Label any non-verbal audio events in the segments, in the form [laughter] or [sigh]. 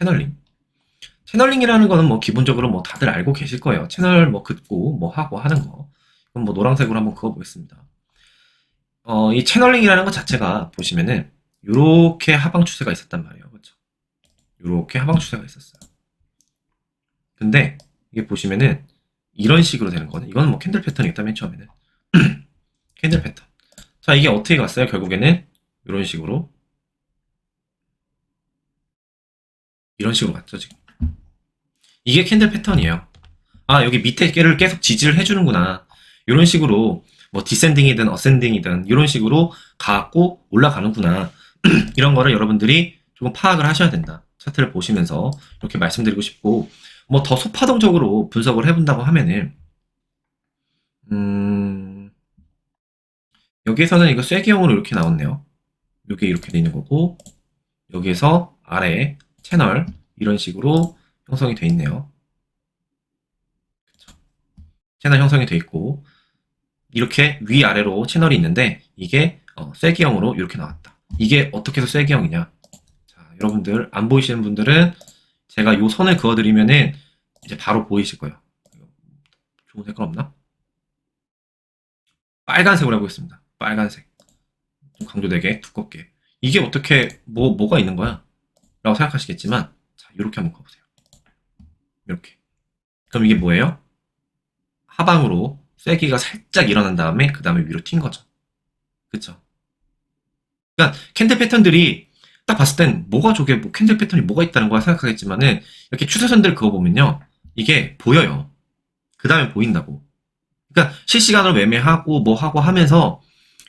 채널링. 채널링이라는 거는 뭐 기본적으로 뭐 다들 알고 계실 거예요. 채널 뭐 긋고 뭐 하고 하는 거. 그럼 뭐 노란색으로 한번 그어보겠습니다. 어, 이 채널링이라는 것 자체가 보시면은 요렇게 하방 추세가 있었단 말이에요. 그렇죠? 요렇게 하방 추세가 있었어요. 근데 이게 보시면은 이런 식으로 되는 거는 이거는 뭐 캔들 패턴이겠다 맨 처음에는 [clears throat] 캔들 패턴. 자 이게 어떻게 갔어요? 결국에는 이런 식으로 이런 식으로 갔죠 지금. 이게 캔들 패턴이에요. 아 여기 밑에 깨를 계속 지지를 해주는구나. 이런 식으로 뭐 디센딩이든 어센딩이든 이런 식으로 가고 올라가는구나. [clears throat] 이런 거를 여러분들이 조금 파악을 하셔야 된다. 차트를 보시면서 이렇게 말씀드리고 싶고 뭐 더 소파동적으로 분석을 해본다고 하면은 음 여기에서는 이거 쐐기형으로 이렇게 나왔네요. 이게 이렇게 돼 있는 거고 여기에서 아래 채널 이런 식으로 형성이 돼 있네요. 그쵸. 채널 형성이 돼 있고 이렇게 위아래로 채널이 있는데 이게 어, 쐐기형으로 이렇게 나왔다. 이게 어떻게 해서 쐐기형이냐? 자, 여러분들 안 보이시는 분들은 제가 요 선을 그어드리면은 이제 바로 보이실 거예요. 좋은 색깔 없나? 빨간색으로 해보겠습니다. 빨간색. 좀 강조되게 두껍게. 이게 어떻게 뭐 뭐가 있는 거야? 라고 생각하시겠지만 자, 이렇게 한번 가보세요. 이렇게. 그럼 이게 뭐예요? 하방으로 쐐기가 살짝 일어난 다음에 그 다음에 위로 튄 거죠. 그쵸? 그러니까 캔들 패턴들이 딱 봤을 땐 뭐가 저게 뭐 캔들 패턴이 뭐가 있다는 거야 생각하겠지만은 이렇게 추세선들 그어보면요 이게 보여요. 그 다음에 보인다고. 그러니까 실시간으로 매매하고 뭐 하고 하면서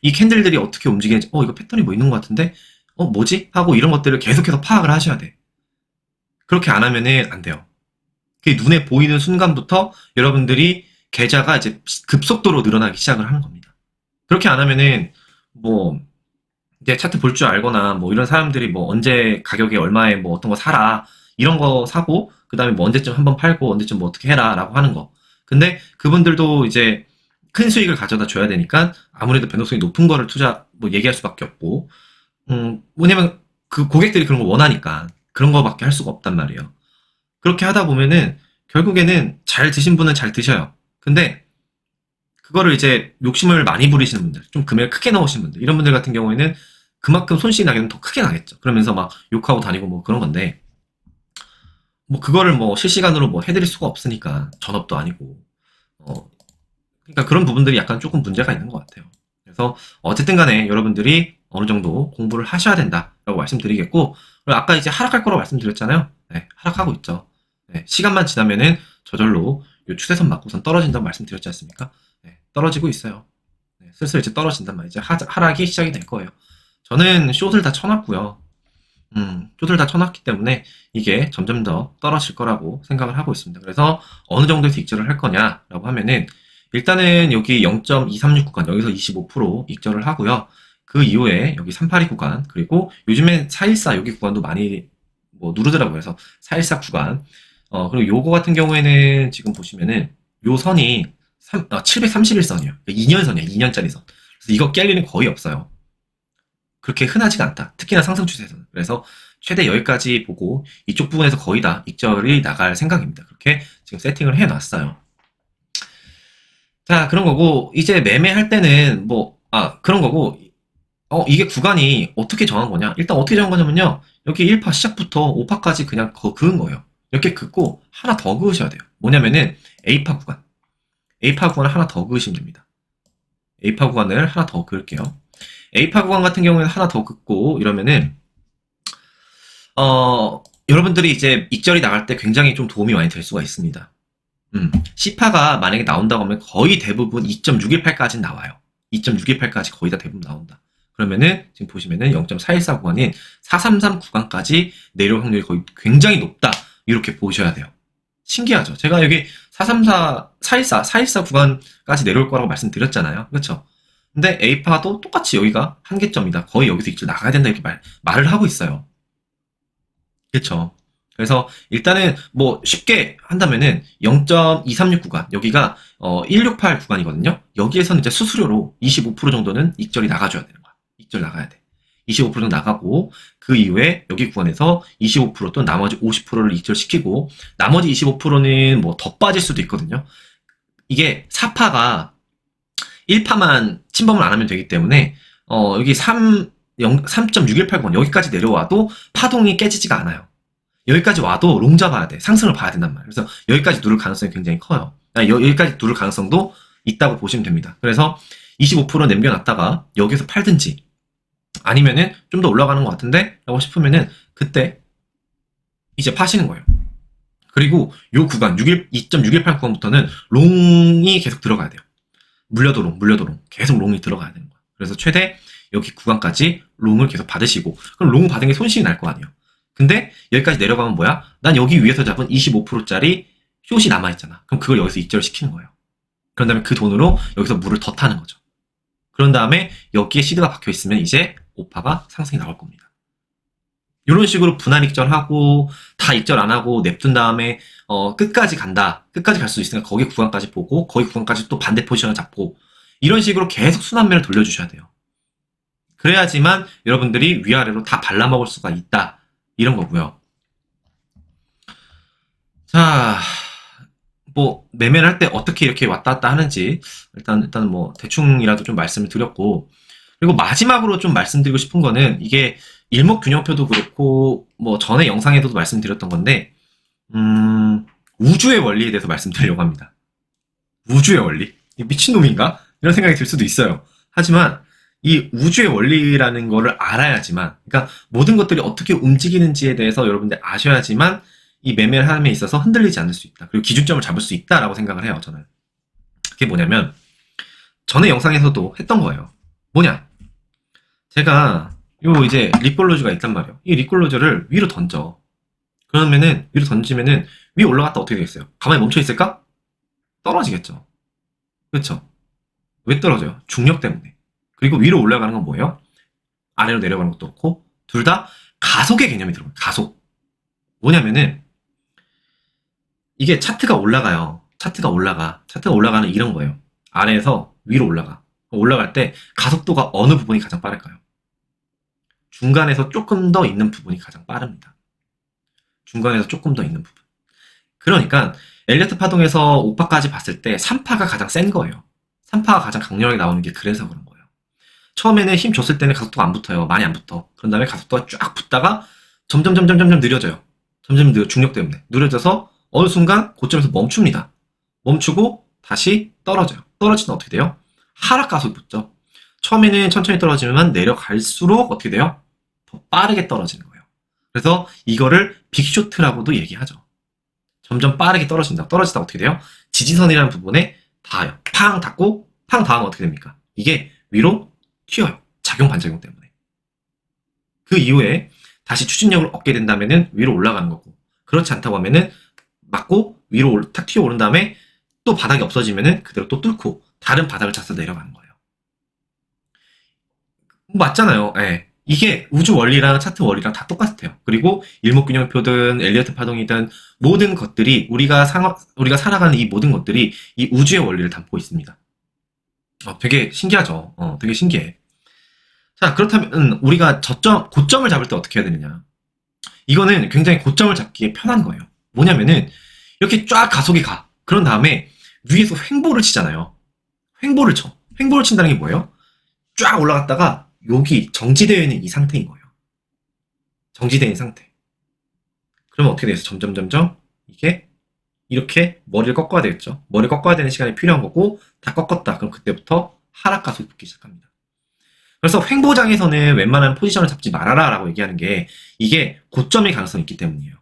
이 캔들들이 어떻게 움직이는지 어 이거 패턴이 뭐 있는 것 같은데 어 뭐지 하고 이런 것들을 계속해서 파악을 하셔야 돼. 그렇게 안 하면은 안 돼요. 그게 눈에 보이는 순간부터 여러분들이 계좌가 이제 급속도로 늘어나기 시작을 하는 겁니다. 그렇게 안 하면은 뭐 이제 차트 볼 줄 알거나 뭐 이런 사람들이 뭐 언제 가격에 얼마에 뭐 어떤 거 사라 이런 거 사고 그 다음에 뭐 언제쯤 한번 팔고 언제쯤 뭐 어떻게 해라라고 하는 거. 근데 그분들도 이제 큰 수익을 가져다 줘야 되니까 아무래도 변동성이 높은 거를 투자 뭐 얘기할 수밖에 없고 음 뭐냐면 그 고객들이 그런 거 원하니까 그런 거밖에 할 수가 없단 말이에요. 그렇게 하다 보면은 결국에는 잘 드신 분은 잘 드셔요. 근데 그거를 이제 욕심을 많이 부리시는 분들, 좀 금액을 크게 넣으신 분들, 이런 분들 같은 경우에는 그만큼 손실이 나기는 더 크게 나겠죠. 그러면서 막 욕하고 다니고 뭐 그런 건데, 뭐 그거를 뭐 실시간으로 뭐 해드릴 수가 없으니까 전업도 아니고, 어, 그러니까 그런 부분들이 약간 조금 문제가 있는 것 같아요. 그래서 어쨌든 간에 여러분들이 어느 정도 공부를 하셔야 된다라고 말씀드리겠고, 그리고 아까 이제 하락할 거라고 말씀드렸잖아요. 네, 하락하고 있죠. 네, 시간만 지나면은 저절로 요 추세선 맞고선 떨어진다고 말씀드렸지 않습니까? 네, 떨어지고 있어요. 네, 슬슬 이제 떨어진단 말이죠. 하, 하락이 시작이 될 거예요. 저는 숏을 다 쳐놨고요. 음, 숏을 다 쳐놨기 때문에 이게 점점 더 떨어질 거라고 생각을 하고 있습니다. 그래서 어느 정도에서 익절을 할 거냐라고 하면은 일단은 여기 0.236 구간 여기서 25% 익절을 하고요. 그 이후에 여기 382 구간 그리고 요즘엔 414 여기 구간도 많이 뭐 누르더라고요. 그래서 414 구간 어 그리고 요거 같은 경우에는 지금 보시면은 요 선이 3, 아, 731선이에요. 2년선이에요. 2년짜리 선. 그래서 이거 깰 일은 거의 없어요. 그렇게 흔하지가 않다. 특히나 상승 추세에서는. 그래서 최대 여기까지 보고 이쪽 부분에서 거의 다 익절이 나갈 생각입니다. 그렇게 지금 세팅을 해놨어요. 자, 그런 거고, 이제 매매할 때는 뭐, 아, 그런 거고, 어, 이게 구간이 어떻게 정한 거냐? 일단 어떻게 정한 거냐면요. 여기 1파 시작부터 5파까지 그냥 거, 그은 거예요. 이렇게 긋고 하나 더 그으셔야 돼요. 뭐냐면은 A파 구간. A파 구간을 하나 더 그으시면 됩니다. A파 구간을 하나 더 그을게요. A파 구간 같은 경우에는 하나 더 긋고 이러면은 어 여러분들이 이제 익절이 나갈 때 굉장히 좀 도움이 많이 될 수가 있습니다. 음, C파가 만약에 나온다고 하면 거의 대부분 2.618까지 나와요. 2.618까지 거의 다 대부분 나온다. 그러면은 지금 보시면은 0.414 구간인 433 구간까지 내려올 확률이 거의 굉장히 높다. 이렇게 보셔야 돼요. 신기하죠? 제가 여기 434, 414, 414 구간까지 내려올 거라고 말씀드렸잖아요. 그렇죠? 근데 A파도 똑같이 여기가 한계점이다. 거의 여기서 이쪽 나가야 된다. 이렇게 말, 말을 하고 있어요. 그렇죠? 그래서 일단은 뭐 쉽게 한다면은 0.236 구간 여기가 어168 구간이거든요. 여기에서는 이제 수수료로 25% 정도는 익절이 나가줘야 되는 거야. 익절 나가야 돼. 25% 정도 나가고 그 이후에 여기 구간에서 25%또 나머지 50%를 익절시키고 나머지 25%는 뭐 더 빠질 수도 있거든요. 이게 4파가 1파만 침범을 안 하면 되기 때문에 어, 여기 3 3.6180 여기까지 내려와도 파동이 깨지지가 않아요. 여기까지 와도 롱 잡아야 돼. 상승을 봐야 된단 말이에요. 그래서 여기까지 누를 가능성이 굉장히 커요. 아니, 여- 여기까지 누를 가능성도 있다고 보시면 됩니다. 그래서 25% 남겨놨다가 여기서 팔든지 아니면은 좀 더 올라가는 것 같은데 라고 싶으면은 그때 이제 파시는 거예요. 그리고 요 구간 61, 2.6189 구간부터는 롱이 계속 들어가야 돼요. 물려도 롱, 물려도 롱. 계속 롱이 들어가야 되는 거예요. 그래서 최대 여기 구간까지 롱을 계속 받으시고 그럼 롱 받은 게 손실이 날 거 아니에요. 근데 여기까지 내려가면 뭐야? 난 여기 위에서 잡은 25%짜리 숏이 남아있잖아. 그럼 그걸 여기서 익절을 시키는 거예요. 그런 다음에 그 돈으로 여기서 물을 더 타는 거죠. 그런 다음에 여기에 시드가 박혀 있으면 이제 오파가 상승이 나올 겁니다. 이런 식으로 분할 익절하고 다 익절 안 하고 냅둔 다음에 어, 끝까지 간다. 끝까지 갈 수 있으니까 거기 구간까지 보고 거기 구간까지 또 반대 포지션을 잡고 이런 식으로 계속 순환매를 돌려주셔야 돼요. 그래야지만 여러분들이 위아래로 다 발라먹을 수가 있다. 이런 거고요. 자, 뭐 매매를 할 때 어떻게 이렇게 왔다 갔다 하는지 일단 일단 뭐 대충이라도 좀 말씀을 드렸고 그리고 마지막으로 좀 말씀드리고 싶은 거는 이게 일목균형표도 그렇고 뭐 전에 영상에서도 말씀드렸던 건데 음, 우주의 원리에 대해서 말씀드리려고 합니다. 우주의 원리? 이 미친놈인가? 이런 생각이 들 수도 있어요. 하지만 이 우주의 원리라는 거를 알아야지만, 그러니까 모든 것들이 어떻게 움직이는지에 대해서 여러분들 아셔야지만 이 매매를 함에 있어서 흔들리지 않을 수 있다. 그리고 기준점을 잡을 수 있다라고 생각을 해요, 저는. 그게 뭐냐면, 전에 영상에서도 했던 거예요. 뭐냐? 제가 요 이제 리콜로즈가 있단 말이에요. 이 리콜로즈를 위로 던져. 그러면은 위로 던지면은 위에 올라갔다 어떻게 되겠어요? 가만히 멈춰 있을까? 떨어지겠죠. 그렇죠? 왜 떨어져요? 중력 때문에. 그리고 위로 올라가는 건 뭐예요? 아래로 내려가는 것도 그렇고 둘 다 가속의 개념이 들어가요. 가속. 뭐냐면은 이게 차트가 올라가요. 차트가 올라가. 차트가 올라가는 이런 거예요. 아래에서 위로 올라가. 올라갈 때 가속도가 어느 부분이 가장 빠를까요? 중간에서 조금 더 있는 부분이 가장 빠릅니다. 중간에서 조금 더 있는 부분. 그러니까 엘리어트 파동에서 5파까지 봤을 때 3파가 가장 센 거예요. 3파가 가장 강렬하게 나오는 게 그래서 그런 거예요. 처음에는 힘 줬을 때는 가속도가 안 붙어요. 많이 안 붙어. 그런 다음에 가속도가 쫙 붙다가 점점 점점 점점 느려져요. 점점 느 중력 때문에 느려져서 어느 순간 고점에서 멈춥니다. 멈추고 다시 떨어져요. 떨어지면 어떻게 돼요? 하락 가속 붙죠. 처음에는 천천히 떨어지면 내려갈수록 어떻게 돼요? 더 빠르게 떨어지는 거예요. 그래서 이거를 빅쇼트라고도 얘기하죠. 점점 빠르게 떨어진다. 떨어지다 어떻게 돼요? 지지선이라는 부분에 닿아요. 팡 닿고 팡 닿으면 어떻게 됩니까? 이게 위로 튀어요. 작용 반작용 때문에. 그 이후에 다시 추진력을 얻게 된다면은 위로 올라가는 거고 그렇지 않다고 하면은 맞고 위로 올- 탁 튀어 오른 다음에 또 바닥이 없어지면은 그대로 또 뚫고 다른 바닥을 찾아서 내려가는 거예요. 맞잖아요. 예. 이게 우주 원리랑 차트 원리랑 다 똑같아요. 그리고 일목균형표든 엘리어트 파동이든 모든 것들이 우리가 상 우리가 살아가는 이 모든 것들이 이 우주의 원리를 담고 있습니다. 어, 되게 신기하죠. 어, 되게 신기해. 자, 그렇다면 우리가 저점 고점을 잡을 때 어떻게 해야 되느냐? 이거는 굉장히 고점을 잡기에 편한 거예요. 뭐냐면은 이렇게 쫙 가속이 가. 그런 다음에 위에서 횡보를 치잖아요. 횡보를 쳐. 횡보를 친다는 게 뭐예요? 쫙 올라갔다가 여기 정지되어 있는 이 상태인 거예요. 정지되어 있는 상태. 그러면 어떻게 돼서 점점 점점 이게 이렇게 머리를 꺾어야 되겠죠. 머리를 꺾어야 되는 시간이 필요한 거고 다 꺾었다. 그럼 그때부터 하락 가속이 붙기 시작합니다. 그래서 횡보장에서는 웬만한 포지션을 잡지 말아라 라고 얘기하는 게 이게 고점의 가능성이 있기 때문이에요.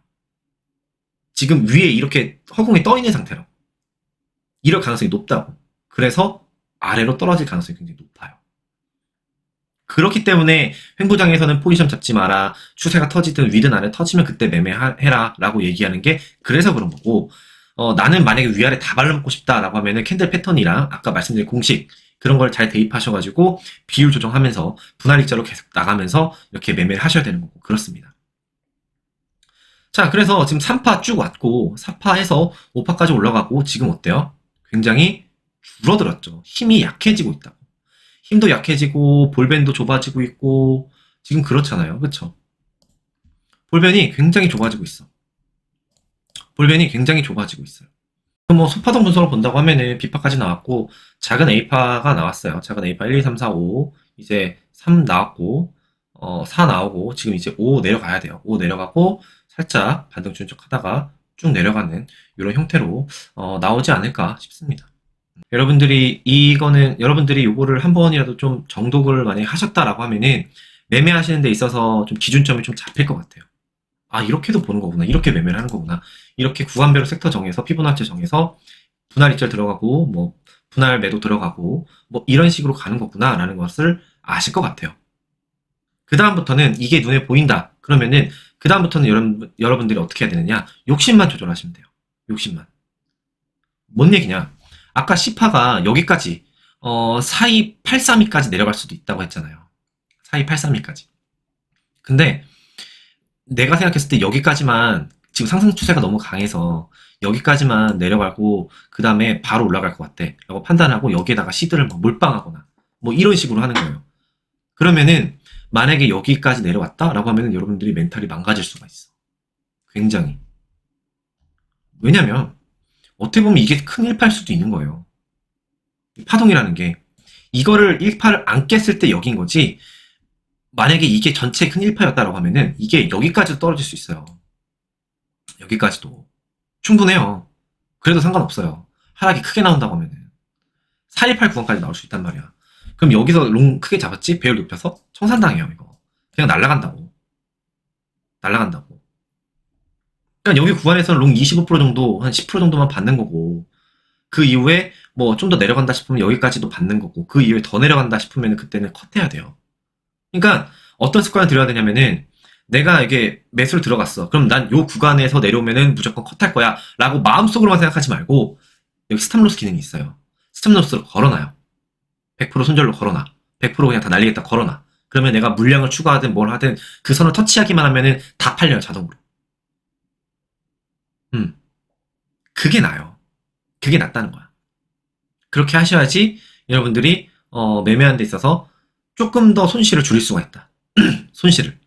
지금 위에 이렇게 허공이 떠 있는 상태로 이럴 가능성이 높다고. 그래서 아래로 떨어질 가능성이 굉장히 높아요. 그렇기 때문에 횡보장에서는 포지션 잡지 마라. 추세가 터지든 위든 아래 터지면 그때 매매해라. 라고 얘기하는 게 그래서 그런 거고, 어, 나는 만약에 위아래 다 발라먹고 싶다라고 하면은 캔들 패턴이랑 아까 말씀드린 공식, 그런 걸 잘 대입하셔가지고 비율 조정하면서 분할 익자로 계속 나가면서 이렇게 매매를 하셔야 되는 거고, 그렇습니다. 자, 그래서 지금 3파 쭉 왔고, 4파에서 5파까지 올라가고, 지금 어때요? 굉장히 줄어들었죠. 힘이 약해지고 있다고. 힘도 약해지고 볼밴도 좁아지고 있고 지금 그렇잖아요. 그쵸? 볼벤이 굉장히 좁아지고 있어. 볼벤이 굉장히 좁아지고 있어요. 뭐 소파동 분석을 본다고 하면은 B파까지 나왔고 작은 A파가 나왔어요. 작은 A파 1, 2, 3, 4, 5 이제 3 나왔고 어, 4 나오고 지금 이제 5 내려가야 돼요. 5 내려가고 살짝 반등 준척하다가 쭉 내려가는 이런 형태로 어, 나오지 않을까 싶습니다. 여러분들이 이거는 여러분들이 요거를 한 번이라도 좀 정독을 많이 하셨다라고 하면은 매매하시는 데 있어서 좀 기준점이 좀 잡힐 것 같아요. 아 이렇게도 보는 거구나. 이렇게 매매를 하는 거구나. 이렇게 구간별로 섹터 정해서 피보나치 정해서 분할 이절 들어가고 뭐 분할 매도 들어가고 뭐 이런 식으로 가는 거구나라는 것을 아실 것 같아요. 그 다음부터는 이게 눈에 보인다. 그러면은 그 다음부터는 여러분 여러분들이 어떻게 해야 되느냐? 욕심만 조절하시면 돼요. 욕심만. 뭔 얘기냐? 아까 시파가 여기까지 어 4283까지 내려갈 수도 있다고 했잖아요. 4283까지. 근데 내가 생각했을 때 여기까지만 지금 상승 추세가 너무 강해서 여기까지만 내려가고 그 다음에 바로 올라갈 것 같대. 라고 판단하고 여기에다가 시드를 막 몰빵하거나 뭐 이런 식으로 하는 거예요. 그러면은 만약에 여기까지 내려왔다 라고 하면은 여러분들이 멘탈이 망가질 수가 있어. 굉장히. 왜냐면 어떻게 보면 이게 큰 1파일 수도 있는 거예요. 파동이라는 게 이거를 1파를 안 깼을 때 여긴 거지 만약에 이게 전체 큰 1파였다라고 하면은 이게 여기까지도 떨어질 수 있어요. 여기까지도. 충분해요. 그래도 상관없어요. 하락이 크게 나온다고 하면은. 418 구간까지 나올 수 있단 말이야. 그럼 여기서 롱 크게 잡았지? 배열 높여서? 청산당해요, 이거. 그냥 날아간다고. 날아간다고. 여기 구간에서는 롱 25% 정도, 한 10% 정도만 받는 거고, 그 이후에 뭐 좀 더 내려간다 싶으면 여기까지도 받는 거고, 그 이후에 더 내려간다 싶으면 그때는 컷해야 돼요. 그러니까 어떤 습관을 들여야 되냐면은 내가 이게 매수를 들어갔어. 그럼 난 요 구간에서 내려오면은 무조건 컷할 거야. 라고 마음속으로만 생각하지 말고 여기 스탑로스 기능이 있어요. 스탑로스를 걸어놔요. 100% 손절로 걸어놔. 100% 그냥 다 날리겠다 걸어놔. 그러면 내가 물량을 추가하든 뭘 하든 그 선을 터치하기만 하면은 다 팔려요, 자동으로. 음. 그게 나아요. 그게 낫다는 거야. 그렇게 하셔야지 여러분들이 어, 매매하는 데 있어서 조금 더 손실을 줄일 수가 있다. [clears throat] 손실을.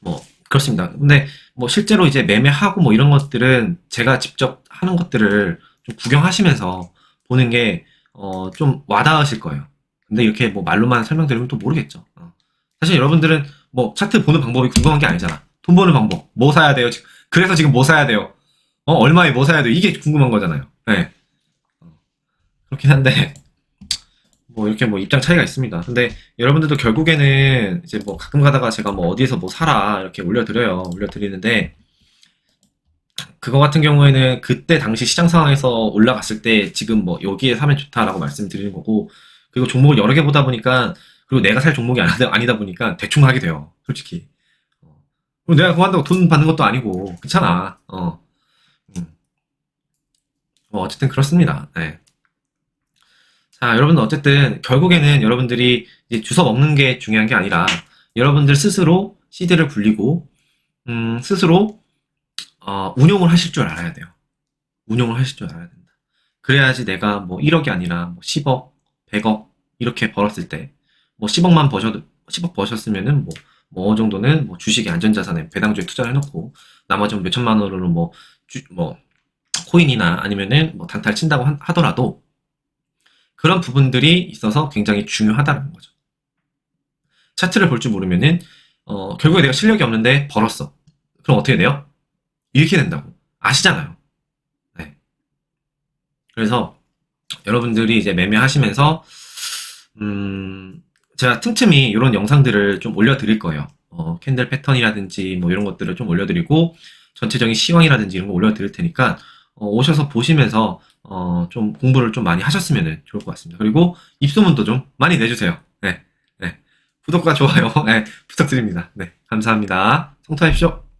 뭐 그렇습니다. 근데 뭐 실제로 이제 매매하고 뭐 이런 것들은 제가 직접 하는 것들을 좀 구경하시면서 보는 게 어, 좀 와닿으실 거예요. 근데 이렇게 뭐 말로만 설명드리면 또 모르겠죠. 어. 사실 여러분들은 뭐 차트 보는 방법이 궁금한 게 아니잖아. 돈 버는 방법. 뭐 사야 돼요? 지금- 그래서 지금 뭐 사야 돼요? 어, 얼마에 뭐 사야 돼요? 이게 궁금한 거잖아요. 네. 어, 그렇긴 한데, 뭐 이렇게 뭐 입장 차이가 있습니다. 근데 여러분들도 결국에는 이제 뭐 가끔 가다가 제가 뭐 어디에서 뭐 사라 이렇게 올려드려요. 올려드리는데, 그거 같은 경우에는 그때 당시 시장 상황에서 올라갔을 때 지금 뭐 여기에 사면 좋다라고 말씀드리는 거고, 그리고 종목을 여러 개 보다 보니까, 그리고 내가 살 종목이 아니다, 보니까 대충 하게 돼요. 솔직히. 어. 그리고 내가 그거 한다고 돈 받는 것도 아니고, 그렇잖아. 어. 음. 뭐 어쨌든 그렇습니다. 네. 자, 여러분들 어쨌든 결국에는 여러분들이 이제 주워 먹는 게 중요한 게 아니라 여러분들 스스로 시드를 굴리고 음, 스스로 어, 운용을 하실 줄 알아야 돼요. 운용을 하실 줄 알아야 된다. 그래야지 내가 뭐 1억이 아니라 뭐 10억, 100억 이렇게 벌었을 때 뭐 10억만 버셔도 10억 버셨으면은 뭐, 뭐 어느 정도는 뭐 주식의 안전자산에 배당주에 투자를 해놓고 나머지 몇 천만 원으로 뭐, 주, 뭐 코인이나 아니면은 뭐 단타를 친다고 하- 하더라도 그런 부분들이 있어서 굉장히 중요하다는 거죠. 차트를 볼 줄 모르면은 어, 결국에 내가 실력이 없는데 벌었어. 그럼 어떻게 돼요? 이렇게 된다고 아시잖아요. 네. 그래서 여러분들이 이제 매매하시면서 음, 제가 틈틈이 이런 영상들을 좀 올려드릴 거예요. 어, 캔들 패턴이라든지 뭐 이런 것들을 좀 올려드리고 전체적인 시황이라든지 이런 거 올려드릴 테니까 어, 오셔서 보시면서 어, 좀 공부를 좀 많이 하셨으면 좋을 것 같습니다. 그리고 입소문도 좀 많이 내주세요. 네, 네. 구독과 좋아요, [laughs] 네, 부탁드립니다. 네, 감사합니다. 성투하십시오.